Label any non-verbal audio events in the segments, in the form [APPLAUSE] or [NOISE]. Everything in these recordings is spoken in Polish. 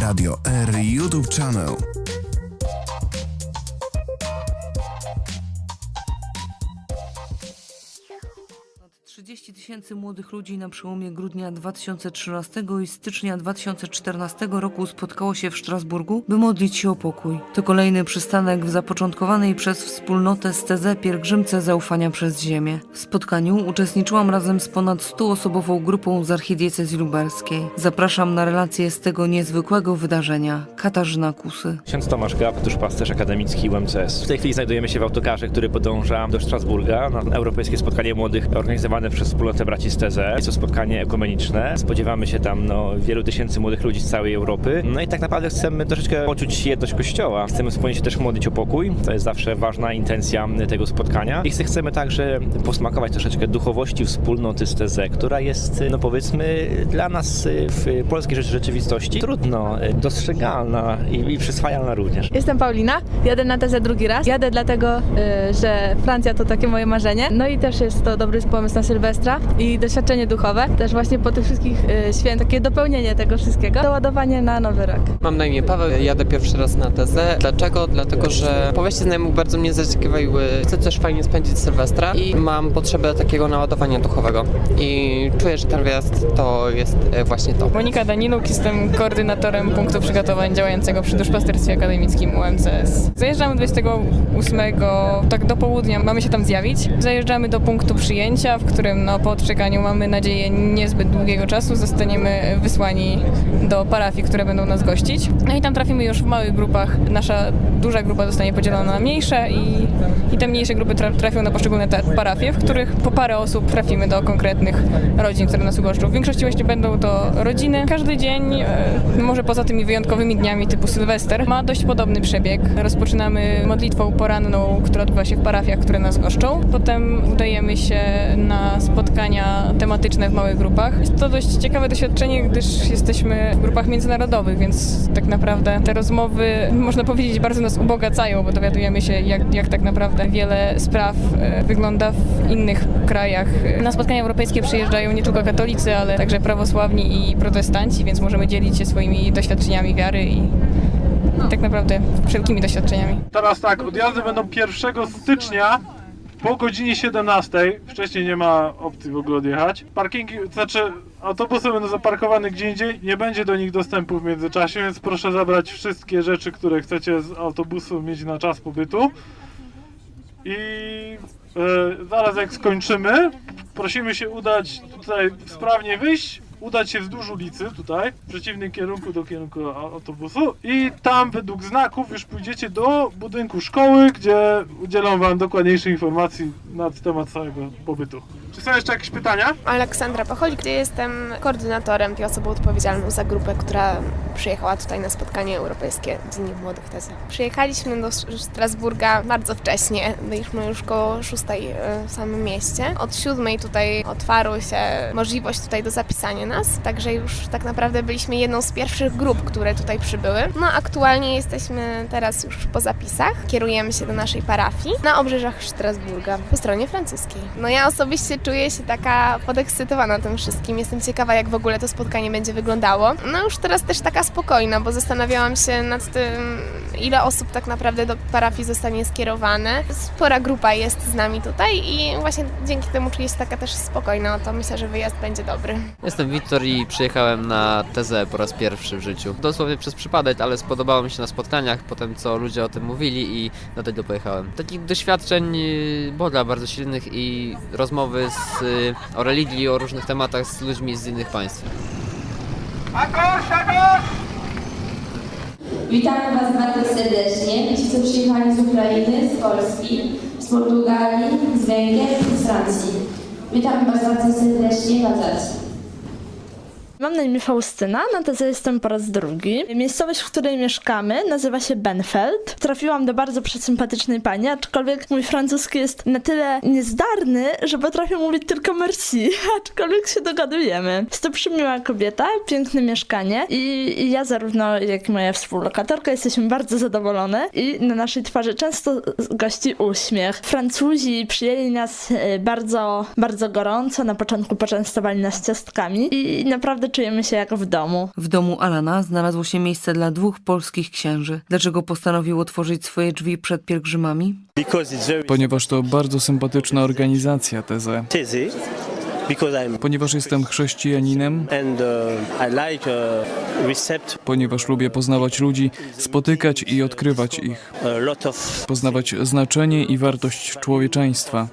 Radio R YouTube Channel. Tysięcy młodych ludzi na przełomie grudnia 2013 i stycznia 2014 roku spotkało się w Strasburgu, by modlić się o pokój. To kolejny przystanek w zapoczątkowanej przez wspólnotę stezę pielgrzymce zaufania przez ziemię. W spotkaniu uczestniczyłam razem z ponad 100-osobową grupą z archidiecezji lubelskiej. Zapraszam na relację z tego niezwykłego wydarzenia. Katarzyna Kusy. Ksiądz Tomasz Gap, tuż pasterz akademicki UMCS. W tej chwili znajdujemy się w autokarze, który podąża do Strasburga na europejskie spotkanie młodych organizowane przez wspólnotę braci Steze. Jest to spotkanie ekumeniczne. Spodziewamy się tam no, wielu tysięcy młodych ludzi z całej Europy. No i tak naprawdę chcemy troszeczkę poczuć jedność Kościoła. Chcemy wspólnie się też modlić o pokój. To jest zawsze ważna intencja tego spotkania. I chcemy także posmakować troszeczkę duchowości wspólnoty Steze, która jest, no powiedzmy, dla nas w polskiej rzeczy- rzeczywistości trudno dostrzegalna i, i przyswajalna również. Jestem Paulina, jadę na tezę drugi raz. Jadę dlatego, y, że Francja to takie moje marzenie. No i też jest to dobry pomysł na Sylwestra i doświadczenie duchowe. Też właśnie po tych wszystkich y, świętach, takie dopełnienie tego wszystkiego, doładowanie na nowy rok. Mam na imię Paweł, jadę pierwszy raz na tezę. Dlaczego? Dlatego, że powieści znajomych bardzo mnie zaciekawiły. Chcę też fajnie spędzić Sylwestra i mam potrzebę takiego naładowania duchowego. I czuję, że ten wyjazd to jest e, właśnie to. Monika Daninuk, jestem koordynatorem punktu przygotowań działającego przy Duszpasterstwie Akademickim UMCS. Zajeżdżamy 28, tak do południa mamy się tam zjawić. Zajeżdżamy do punktu przyjęcia, w którym no, po odczekaniu mamy nadzieję niezbyt długiego czasu zostaniemy wysłani do parafii, które będą nas gościć. No i tam trafimy już w małych grupach. Nasza duża grupa zostanie podzielona na mniejsze i, i te mniejsze grupy tra- trafią na poszczególne parafie, w których po parę osób trafimy do konkretnych rodzin, które nas ugoszczą. W większości właśnie będą to rodziny. Każdy dzień, e, może poza tymi wyjątkowymi dniami typu Sylwester, ma dość podobny przebieg. Rozpoczynamy modlitwą poranną, która odbywa się w parafiach, które nas goszczą. Potem udajemy się na spotkania tematyczne w małych grupach. Jest to dość ciekawe doświadczenie, gdyż jesteśmy w grupach międzynarodowych, więc tak naprawdę te rozmowy, można powiedzieć, bardzo nas ubogacają, bo dowiadujemy się, jak, jak tak naprawdę wiele spraw e, wygląda w innych krajach. Na spotkania europejskie przyjeżdżają nie tylko katolicy, ale także prawosławni i protestanci, więc możemy dzielić się swoimi doświadczeniami wiary i, i tak naprawdę wszelkimi doświadczeniami. Teraz tak, odjazdy będą 1 stycznia po godzinie 17. Wcześniej nie ma opcji w ogóle odjechać. Parkingi, to znaczy autobusy będą zaparkowane gdzie indziej, nie będzie do nich dostępu w międzyczasie, więc proszę zabrać wszystkie rzeczy, które chcecie z autobusu mieć na czas pobytu. I e, zaraz jak skończymy, prosimy się udać tutaj sprawnie wyjść, udać się wzdłuż ulicy tutaj, w przeciwnym kierunku do kierunku autobusu i tam według znaków już pójdziecie do budynku szkoły, gdzie udzielą wam dokładniejszych informacji na temat całego pobytu. Czy są jeszcze jakieś pytania? Aleksandra Pacholik, jestem koordynatorem i osobą odpowiedzialną za grupę, która przyjechała tutaj na spotkanie europejskie Dni Młodych Tezę. Przyjechaliśmy do Strasburga bardzo wcześnie, byliśmy już koło szóstej e, w samym mieście. Od siódmej tutaj otwarła się możliwość tutaj do zapisania nas, także już tak naprawdę byliśmy jedną z pierwszych grup, które tutaj przybyły. No aktualnie jesteśmy teraz już po zapisach, kierujemy się do naszej parafii na obrzeżach Strasburga po stronie francuskiej. No ja osobiście czuję się taka podekscytowana tym wszystkim. Jestem ciekawa, jak w ogóle to spotkanie będzie wyglądało. No już teraz też taka spokojna, bo zastanawiałam się nad tym, ile osób tak naprawdę do parafii zostanie skierowane. Spora grupa jest z nami tutaj i właśnie dzięki temu czuję się taka też spokojna. To myślę, że wyjazd będzie dobry. Jestem Wiktor i przyjechałem na tezę po raz pierwszy w życiu. Dosłownie przez przypadek, ale spodobało mi się na spotkaniach, potem co ludzie o tym mówili i dlatego pojechałem. Takich doświadczeń y, Boga bardzo silnych i rozmowy z, y, o religii, o różnych tematach z ludźmi z innych państw. Witamy Was bardzo serdecznie. Ci, co przyjechali z Ukrainy, z Polski, z Portugalii, z Węgier i z Francji. Witamy Was bardzo serdecznie w Alzacji. Mam na imię Faustyna, na tezę jestem po raz drugi. Miejscowość, w której mieszkamy, nazywa się Benfeld. Trafiłam do bardzo przesympatycznej pani, aczkolwiek mój francuski jest na tyle niezdarny, że potrafię mówić tylko merci, [LAUGHS] aczkolwiek się dogadujemy. Jest to przymiła kobieta, piękne mieszkanie i i ja zarówno, jak i moja współlokatorka jesteśmy bardzo zadowolone i na naszej twarzy często gości uśmiech. Francuzi przyjęli nas e, bardzo, bardzo gorąco, na początku poczęstowali nas ciastkami i naprawdę czujemy się jak w domu. W domu Alana znalazło się miejsce dla dwóch polskich księży. Dlaczego postanowił otworzyć swoje drzwi przed pielgrzymami? Ponieważ to bardzo sympatyczna organizacja Teze. Ponieważ jestem chrześcijaninem, ponieważ lubię poznawać ludzi, spotykać i odkrywać ich, poznawać znaczenie i wartość człowieczeństwa.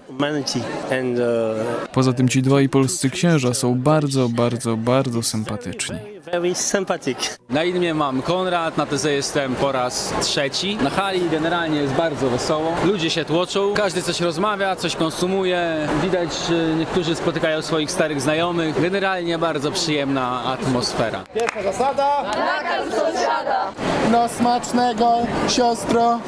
Poza tym ci dwaj polscy księża są bardzo, bardzo, bardzo sympatyczni. Na imię mam Konrad, na tezę jestem po raz trzeci. Na hali generalnie jest bardzo wesoło. Ludzie się tłoczą, każdy coś rozmawia, coś konsumuje. Widać, że niektórzy spotykają swoich starych znajomych. Generalnie bardzo przyjemna atmosfera. No smacznego, siostro.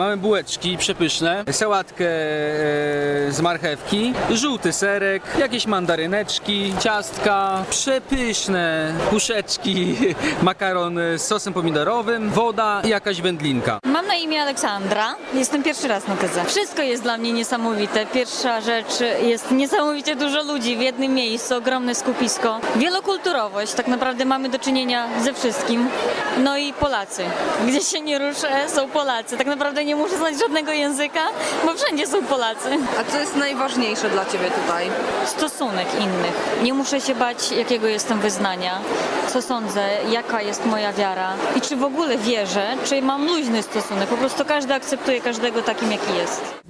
Mamy bułeczki przepyszne, sałatkę e, z marchewki, żółty serek, jakieś mandaryneczki, ciastka, przepyszne puszeczki, [LAUGHS] makaron z sosem pomidorowym, woda i jakaś wędlinka. Mam na imię Aleksandra. Jestem pierwszy raz na tezę. Wszystko jest dla mnie niesamowite. Pierwsza rzecz jest niesamowicie dużo ludzi w jednym miejscu, ogromne skupisko. Wielokulturowość, tak naprawdę mamy do czynienia ze wszystkim. No i Polacy. Gdzie się nie ruszę, są Polacy. Tak naprawdę nie muszę znać żadnego języka, bo wszędzie są Polacy. A co jest najważniejsze dla Ciebie tutaj? Stosunek innych. Nie muszę się bać, jakiego jestem wyznania, co sądzę, jaka jest moja wiara i czy w ogóle wierzę, czy mam luźny stosunek. Po prostu każdy akceptuje każdego takim, jaki jest.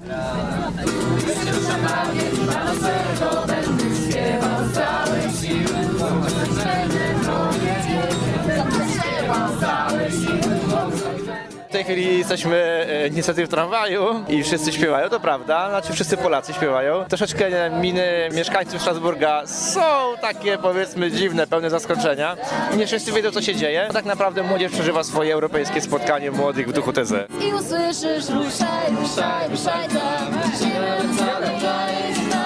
Tej chwili jesteśmy e, niestety w tramwaju i wszyscy śpiewają, to prawda, znaczy wszyscy Polacy śpiewają. Troszeczkę miny mieszkańców Strasburga są takie powiedzmy dziwne, pełne zaskoczenia. Nie wszyscy wiedzą co się dzieje. Tak naprawdę młodzież przeżywa swoje europejskie spotkanie młodych w duchu TZ. I usłyszysz ruszaj, ruszaj, ruszaj tam Siłę całe daje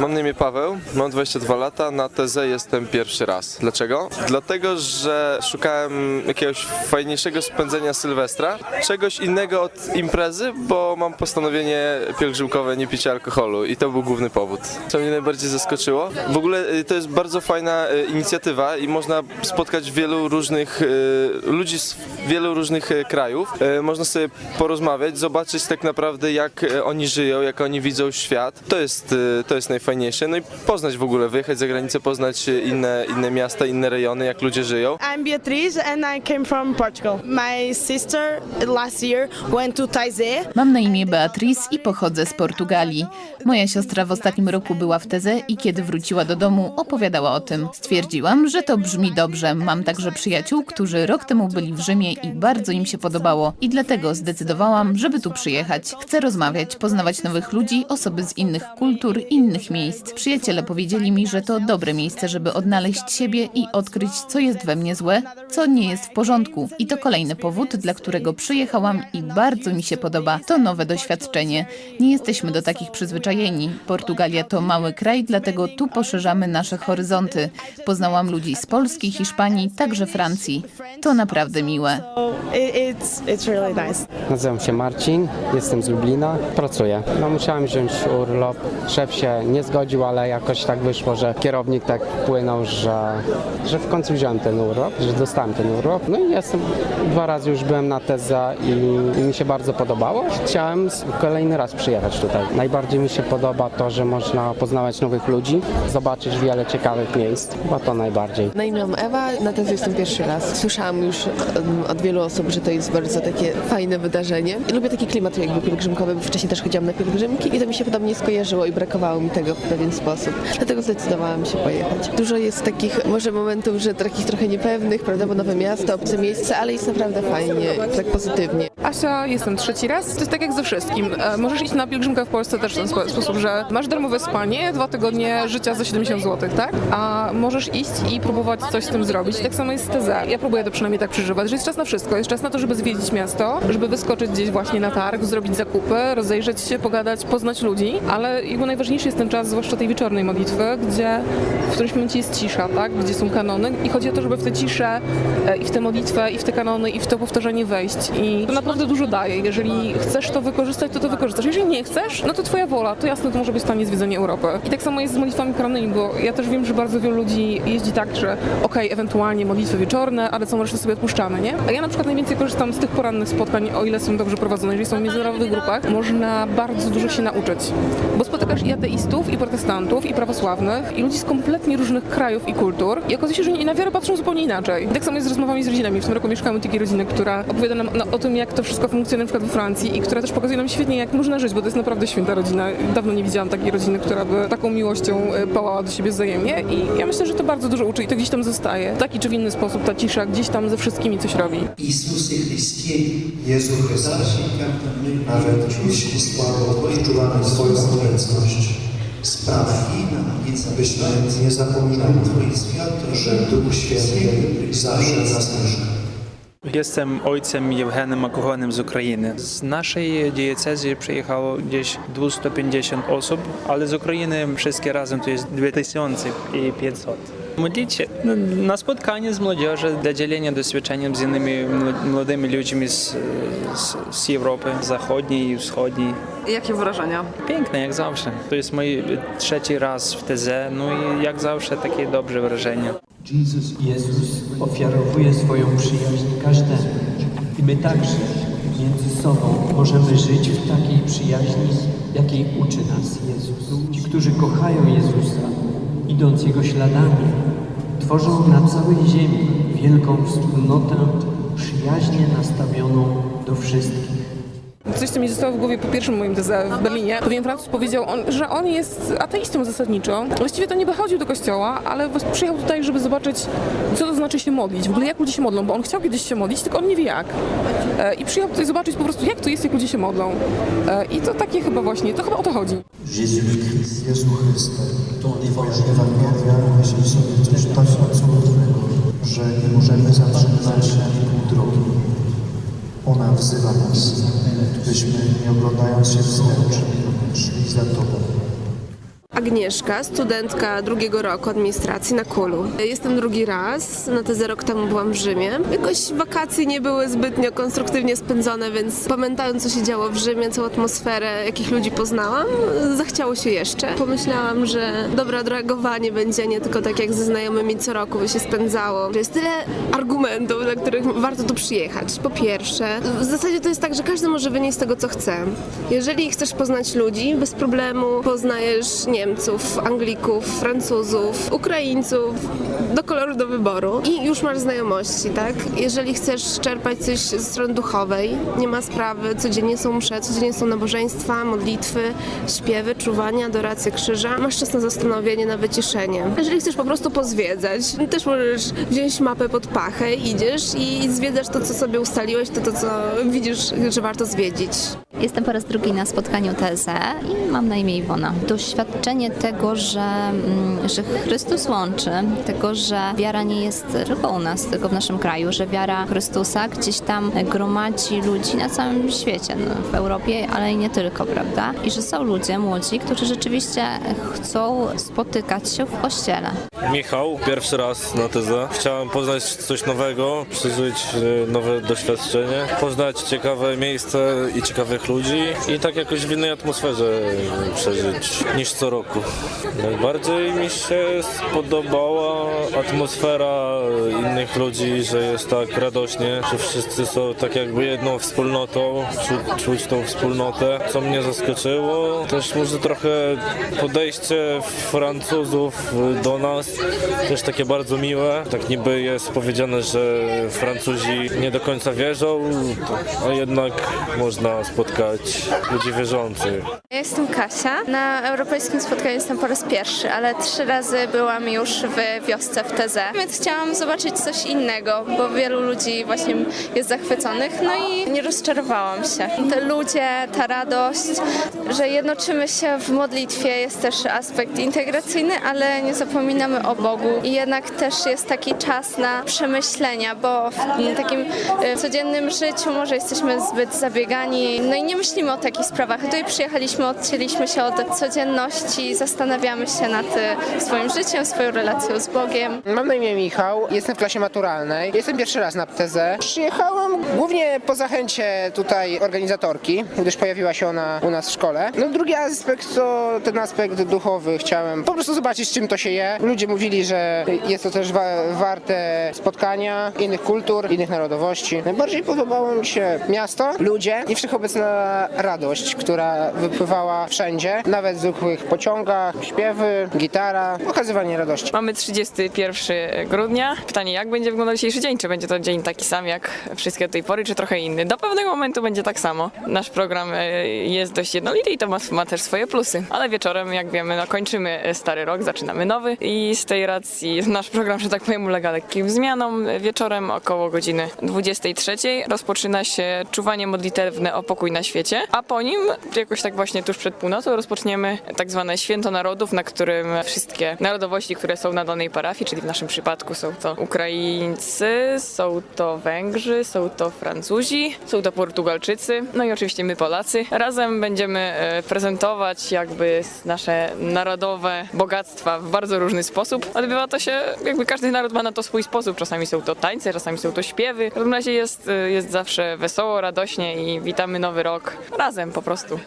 Mam na imię Paweł, mam 22 lata, na tezę jestem pierwszy raz. Dlaczego? Dlatego, że szukałem jakiegoś fajniejszego spędzenia Sylwestra, czegoś innego od imprezy, bo mam postanowienie pielgrzymkowe nie picia alkoholu i to był główny powód. Co mnie najbardziej zaskoczyło? W ogóle y, to jest bardzo fajna y, inicjatywa i można spotkać wielu różnych y, ludzi z wielu różnych krajów. Można sobie porozmawiać, zobaczyć tak naprawdę jak oni żyją, jak oni widzą świat. To jest, to jest najfajniejsze. No i poznać w ogóle, wyjechać za granicę, poznać inne, inne miasta, inne rejony, jak ludzie żyją. I'm Beatriz and I came from Portugal. My sister last year went to Taizé. Mam na imię Beatriz i pochodzę z Portugalii. Moja siostra w ostatnim roku była w Teze i kiedy wróciła do domu, opowiadała o tym. Stwierdziłam, że to brzmi dobrze. Mam także przyjaciół, którzy rok temu byli w Rzymie i bardzo im się podobało. I dlatego zdecydowałam, żeby tu przyjechać. Chcę rozmawiać, poznawać nowych ludzi, osoby z innych kultur, innych miejsc. Przyjaciele powiedzieli mi, że to dobre miejsce, żeby odnaleźć siebie i odkryć, co jest we mnie złe, co nie jest w porządku. I to kolejny powód, dla którego przyjechałam i bardzo mi się podoba. To nowe doświadczenie. Nie jesteśmy do takich przyzwyczajeni. Portugalia to mały kraj, dlatego tu poszerzamy nasze horyzonty. Poznałam ludzi z Polski, Hiszpanii, także Francji. To naprawdę miłe. Nazywam się Marcin, jestem z Lublina, pracuję. No musiałem wziąć urlop, szef się nie zgodził, ale jakoś tak wyszło, że kierownik tak wpłynął, że, że w końcu wziąłem ten urlop, że dostałem ten urlop. No i jestem, dwa razy już byłem na teza i, i mi się bardzo podobało. Chciałem kolejny raz przyjechać tutaj. Najbardziej mi się podoba to, że można poznawać nowych ludzi, zobaczyć wiele ciekawych miejsc, chyba to najbardziej. Na imię Ewa, na tezę jestem pierwszy raz. Słyszałam już od wielu osób, że to jest bardzo takie fajne wydarzenie. Lubię taki klimat jakby pielgrzymkowy, bo wcześniej też chodziłam na pielgrzymki i to mi się podobnie skojarzyło i brakowało mi tego w pewien sposób. Dlatego zdecydowałam się pojechać. Dużo jest takich może momentów, że takich trochę niepewnych, prawda, bo nowe miasto, obce miejsce, ale jest naprawdę fajnie, tak pozytywnie. Asia, jestem trzeci raz. To jest tak jak ze wszystkim. E, Możesz iść na pielgrzymkę w Polsce też w ten spo- sposób, że masz darmowe spanie, dwa tygodnie życia za 70 zł, tak? A możesz iść i próbować coś z tym zrobić. Tak samo jest z TZ. Ja próbuję to przynajmniej tak przeżywać, że jest czas na wszystko. Jest czas na to, żeby zwiedzić miasto, żeby wyskoczyć gdzieś właśnie na targ, zrobić zakupy, rozejrzeć się, pogadać, poznać ludzi, ale jakby najważniejszy jest ten czas, zwłaszcza tej wieczornej modlitwy, gdzie w którymś momencie jest cisza, tak? Gdzie są kanony i chodzi o to, żeby w tę ciszę e, i w tę modlitwę, i w te kanony, i w to powtarzanie wejść. I to na naprawdę dużo daje. Jeżeli chcesz to wykorzystać, to to wykorzystasz. Jeżeli nie chcesz, no to twoja wola. To jasne, to może być tanie zwiedzenie Europy. I tak samo jest z modlitwami koronnymi, bo ja też wiem, że bardzo wielu ludzi jeździ tak, że okej, ewentualnie modlitwy wieczorne, ale całą resztę sobie odpuszczamy, nie? A ja na przykład najwięcej korzystam z tych porannych spotkań, o ile są dobrze prowadzone. Jeżeli są w międzynarodowych grupach, można bardzo dużo się nauczyć. Bo spotykasz i ateistów, i protestantów, i prawosławnych, i ludzi z kompletnie różnych krajów i kultur. I okazuje się, że oni na wiarę patrzą zupełnie inaczej. I tak samo jest z rozmowami z rodzinami. W tym roku mieszkamy u takiej rodziny, która opowiada nam no, o tym, jak to to wszystko funkcjonuje na przykład we Francji i która też pokazuje nam świetnie, jak można żyć, bo to jest naprawdę święta rodzina. Dawno nie widziałam takiej rodziny, która by taką miłością e, pałała do siebie wzajemnie i ja myślę, że to bardzo dużo uczy i to gdzieś tam zostaje. W taki czy w inny sposób ta cisza gdzieś tam ze wszystkimi coś robi. Jezusie Chrystie, Jezu Chrystusie, nawet jeśli słabo odczuwamy swoją obecność, spraw, byśmy nie zapominali, że Duch Święty zawsze nas. Jestem ojcem Євгеном Макогонем з України. З нашої дієцезії приїхало десь 250 осіб, але з України всі разом то є 2500. Моліть ну, на спотканні з молодіжі для ділення досвідченням з іними молодими людьми з, з, з Європи, заходній і сходній. Jakie враження? Пікне, як завжди, To jest mój trzeci raz w TZ, no i jak zawsze takie dobre wrażenia. Jezus ofiarowuje swoją przyjaźń każdemu. I my także między sobą możemy żyć w takiej przyjaźni, jakiej uczy nas Jezus. Ci, którzy kochają Jezusa, idąc Jego śladami, tworzą na całej ziemi wielką wspólnotę przyjaźnie nastawioną do wszystkich. Coś, co mi zostało w głowie po pierwszym moim teze w Berlinie, pewien Francuz powiedział, on, że on jest ateistą zasadniczo. Właściwie to nie by chodził do kościoła, ale przyjechał tutaj, żeby zobaczyć, co to znaczy się modlić. W ogóle jak ludzie się modlą, bo on chciał kiedyś się modlić, tylko on nie wie jak. E, I przyjechał tutaj zobaczyć po prostu, jak to jest, jak ludzie się modlą. E, I to takie chyba właśnie, to chyba o to chodzi. Jezus Chrystus, Chryste, Ewangelia sobie coś że nie możemy zatrzymać się ani pół drogi. Ona wzywa nas, byśmy nie oglądając się wstecz, szli za Tobą. Agnieszka, studentka drugiego roku administracji na Kulu. Jestem drugi raz, na tezę rok temu byłam w Rzymie. Jakoś wakacje nie były zbytnio konstruktywnie spędzone, więc pamiętając co się działo w Rzymie, całą atmosferę, jakich ludzi poznałam, zachciało się jeszcze. Pomyślałam, że dobre odreagowanie będzie nie tylko tak jak ze znajomymi co roku by się spędzało. Jest tyle argumentów, dla których warto tu przyjechać. Po pierwsze, w zasadzie to jest tak, że każdy może wynieść z tego co chce. Jeżeli chcesz poznać ludzi, bez problemu poznajesz Niemców, Anglików, Francuzów, Ukraińców, do koloru do wyboru i już masz znajomości, tak? Jeżeli chcesz czerpać coś ze strony duchowej, nie ma sprawy, codziennie są msze, codziennie są nabożeństwa, modlitwy, śpiewy, czuwania, adoracje krzyża. Masz czas na zastanowienie, na wyciszenie. Jeżeli chcesz po prostu pozwiedzać, też możesz wziąć mapę pod pachę, idziesz i zwiedzasz to, co sobie ustaliłeś, to, to co widzisz, że warto zwiedzić. Jestem po raz drugi na spotkaniu TZ i mam na imię Iwona. Doświadczenie tego, że, mm, że Chrystus łączy, tego, że wiara nie jest tylko u nas, tylko w naszym kraju, że wiara Chrystusa gdzieś tam gromadzi ludzi na całym świecie, no, w Europie, ale i nie tylko, prawda? I że są ludzie młodzi, którzy rzeczywiście chcą spotykać się w kościele. Michał, pierwszy raz na tezę. Chciałem poznać coś nowego, przeżyć e, nowe doświadczenie, poznać ciekawe miejsca i ciekawych ludzi i tak jakoś w innej atmosferze przeżyć niż co roku. Najbardziej mi się spodobała atmosfera innych ludzi, że jest tak radośnie, że wszyscy są tak jakby jedną wspólnotą, czu, czuć tą wspólnotę. Co mnie zaskoczyło, też może trochę podejście Francuzów do nas, też takie bardzo miłe. Tak niby jest powiedziane, że Francuzi nie do końca wierzą, a jednak można spotkać ludzi wierzących. Ja jestem Kasia. Na europejskim spotkaniu jestem po raz pierwszy, ale trzy razy byłam już w wiosce w TZ. Więc chciałam zobaczyć coś innego, bo wielu ludzi właśnie jest zachwyconych, no i nie rozczarowałam się. Te ludzie, ta radość, że jednoczymy się w modlitwie jest też aspekt integracyjny, ale nie zapominamy o Bogu i jednak też jest taki czas na przemyślenia, bo w takim e, codziennym życiu może jesteśmy zbyt zabiegani, no i nie myślimy o takich sprawach. Tutaj przyjechaliśmy, odcięliśmy się od codzienności, zastanawiamy się nad e, swoim życiem, swoją relacją z Bogiem Mam na imię Michał, jestem w klasie maturalnej. Jestem pierwszy raz na PTZ. Przyjechałam głównie po zachęcie tutaj organizatorki, gdyż pojawiła się ona u nas w szkole. No drugi aspekt to ten aspekt duchowy. Chciałem po prostu zobaczyć, z czym to się je. Ludzie mówili, że jest to też wa- warte spotkania innych kultur, innych narodowości. Najbardziej podobało mi się miasto, ludzie i wszechobecna radość, która wypływała wszędzie, nawet w zwykłych pociągach, śpiewy, gitara, okazywanie radości. Mamy 31 grudnia. Pytanie, jak będzie wyglądał dzisiejszy dzień? Czy będzie to dzień taki sam jak wszystkie do tej pory, czy trochę inny? Do pewnego momentu będzie tak samo. Nasz program e, jest dość jednolity i to ma, ma też swoje plusy. Ale wieczorem, jak wiemy, no, kończymy e, stary rok, zaczynamy nowy i z tej racji nasz program, że tak powiem, ulega lekkim zmianom. Wieczorem około godziny 23 rozpoczyna się czuwanie modlitewne o pokój na świecie, a po nim, jakoś tak właśnie tuż przed północą, rozpoczniemy tak zwane Święto Narodów, na którym wszystkie narodowości, które są na danej parafii, czyli w naszym przypadku są to Ukraińcy, są to Węgrzy, są to Francuzi, są to Portugalczycy, no i oczywiście my Polacy. Razem będziemy e, prezentować jakby nasze narodowe bogactwa w bardzo różny sposób. Odbywa to się, jakby każdy naród ma na to swój sposób. Czasami są to tańce, czasami są to śpiewy. W każdym razie jest, e, jest zawsze wesoło, radośnie i witamy nowy rok razem po prostu.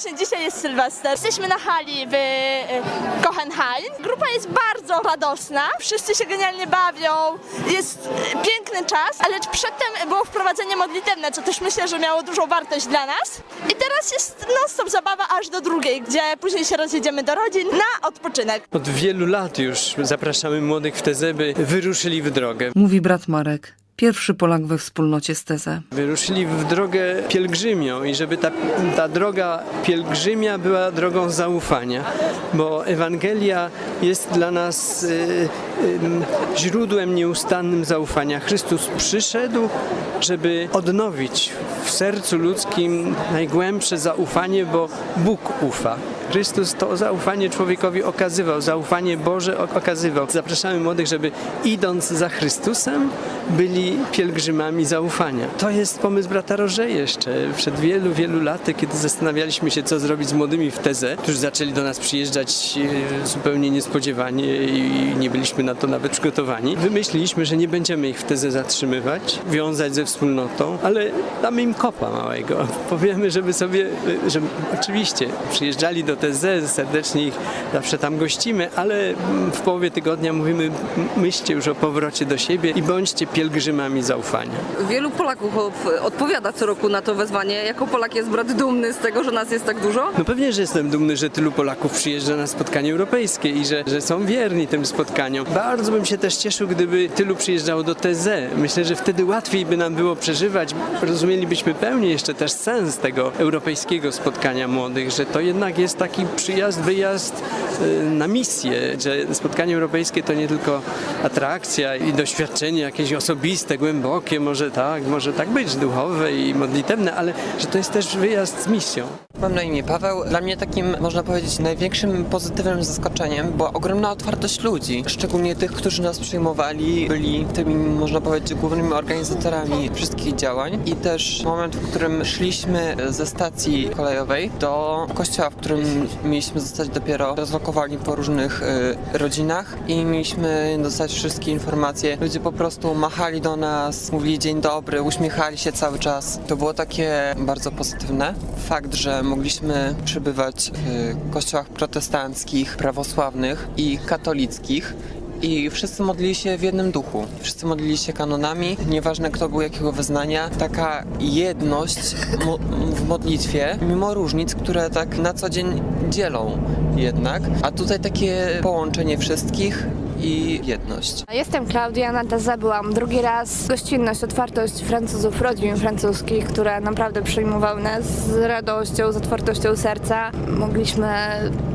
Właśnie dzisiaj jest Sylwester. Jesteśmy na hali w e, Kochenheim. Grupa jest bardzo radosna. Wszyscy się genialnie bawią. Jest e, piękny czas, ale przedtem było wprowadzenie modlitewne, co też myślę, że miało dużą wartość dla nas. I teraz jest non-stop zabawa aż do drugiej, gdzie później się rozjedziemy do rodzin na odpoczynek. Od wielu lat już zapraszamy młodych w tezę, by wyruszyli w drogę. Mówi brat Marek, pierwszy Polak we wspólnocie z Teze. Wyruszyli w drogę pielgrzymią i żeby ta, ta droga pielgrzymia była drogą zaufania, bo Ewangelia jest dla nas y, y, źródłem nieustannym zaufania. Chrystus przyszedł, żeby odnowić w sercu ludzkim najgłębsze zaufanie, bo Bóg ufa. Chrystus to zaufanie człowiekowi okazywał, zaufanie Boże okazywał. Zapraszamy młodych, żeby idąc za Chrystusem, byli pielgrzymami zaufania. To jest pomysł brata Roże jeszcze. Przed wielu, wielu laty, kiedy zastanawialiśmy się, co zrobić z młodymi w tezę, którzy zaczęli do nas przyjeżdżać e, zupełnie niespodziewanie i nie byliśmy na to nawet przygotowani, wymyśliliśmy, że nie będziemy ich w tezę zatrzymywać, wiązać ze wspólnotą, ale damy im kopa małego. [LAUGHS] Powiemy, żeby sobie, e, że oczywiście przyjeżdżali do TZ, serdecznie ich zawsze tam gościmy, ale w połowie tygodnia mówimy, myślcie już o powrocie do siebie i bądźcie pielgrzymami zaufania. Wielu Polaków odpowiada co roku na to wezwanie. Jako Polak jest brat dumny z tego, że nas jest tak dużo? No pewnie, że jestem dumny, że tylu Polaków przyjeżdża na spotkanie europejskie i że, że są wierni tym spotkaniom. Bardzo bym się też cieszył, gdyby tylu przyjeżdżało do TZ. Myślę, że wtedy łatwiej by nam było przeżywać, rozumielibyśmy pełniej jeszcze też sens tego europejskiego spotkania młodych, że to jednak jest taki przyjazd, wyjazd y, na misję, że spotkanie europejskie to nie tylko atrakcja i doświadczenie jakieś osobiste, głębokie, może tak, może tak być, duchowe i modlitewne, ale że to jest też wyjazd z misją. Mam na imię Paweł. Dla mnie takim, można powiedzieć, największym pozytywnym zaskoczeniem była ogromna otwartość ludzi. Szczególnie tych, którzy nas przyjmowali, byli tymi, można powiedzieć, głównymi organizatorami wszystkich działań. I też moment, w którym szliśmy ze stacji kolejowej do kościoła, w którym mieliśmy zostać dopiero rozlokowani po różnych y, rodzinach i mieliśmy dostać wszystkie informacje. Ludzie po prostu machali do nas, mówili dzień dobry, uśmiechali się cały czas. To było takie bardzo pozytywne. Fakt, że mogliśmy przebywać w kościołach protestanckich, prawosławnych i katolickich. I wszyscy modlili się w jednym duchu. Wszyscy modlili się kanonami, nieważne kto był jakiego wyznania. Taka jedność mo- w modlitwie, mimo różnic, które tak na co dzień dzielą jednak. A tutaj takie połączenie wszystkich i jedność. Jestem Klaudia, na TZ byłam drugi raz. Gościnność, otwartość Francuzów, rodzin francuskich, które naprawdę przyjmowały nas z radością, z otwartością serca. Mogliśmy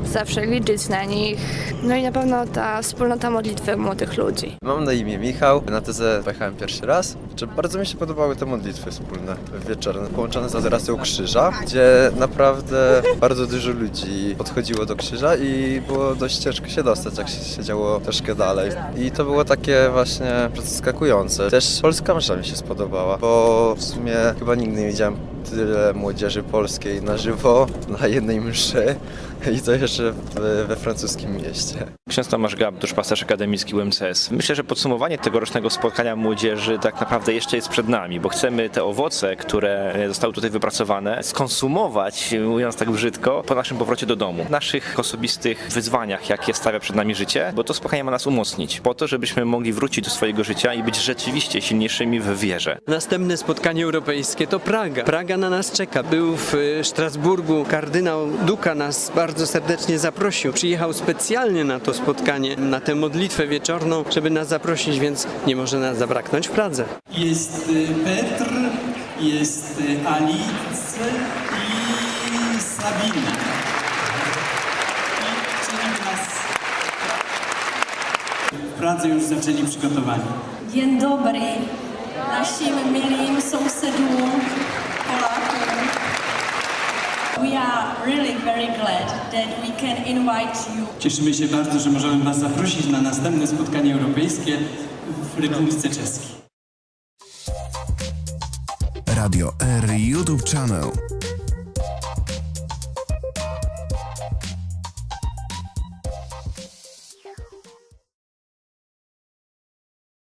zawsze liczyć na nich. No i na pewno ta wspólnota modlitwy młodych ludzi. Mam na imię Michał, na tezę pojechałem pierwszy raz. Czy bardzo mi się podobały te modlitwy wspólne, wieczorne, połączone z adoracją krzyża, gdzie naprawdę bardzo dużo ludzi podchodziło do krzyża i było dość ciężko się dostać, jak się siedziało troszkę dalej. I to było takie właśnie zaskakujące. Też polska msza mi się spodobała, bo w sumie chyba nigdy nie widziałem tyle młodzieży polskiej na żywo na jednej mszy i to jeszcze w, we francuskim mieście. Ksiądz Tomasz Gab, duszpasterz akademicki UMCS. Myślę, że podsumowanie tegorocznego spotkania młodzieży tak naprawdę jeszcze jest przed nami, bo chcemy te owoce, które zostały tutaj wypracowane, skonsumować, mówiąc tak brzydko, po naszym powrocie do domu. W naszych osobistych wyzwaniach, jakie stawia przed nami życie, bo to spotkanie ma nas umocnić, po to, żebyśmy mogli wrócić do swojego życia i być rzeczywiście silniejszymi w wierze. Następne spotkanie europejskie to Praga. Praga na nas czeka. Był w y, Strasburgu kardynał Duka nas bardzo serdecznie zaprosił. Przyjechał specjalnie na to spotkanie, na tę modlitwę wieczorną, żeby nas zaprosić, więc nie może nas zabraknąć w Pradze. Jest y, Petr, jest y, Alice i Sabina. I czynimy nas... W Pradze już zaczęli przygotowania. Dzień dobry naszym miłym sąsiadom Cieszymy się bardzo, że możemy Was zaprosić na następne spotkanie europejskie w Republice Czeskiej. Radio R YouTube Channel.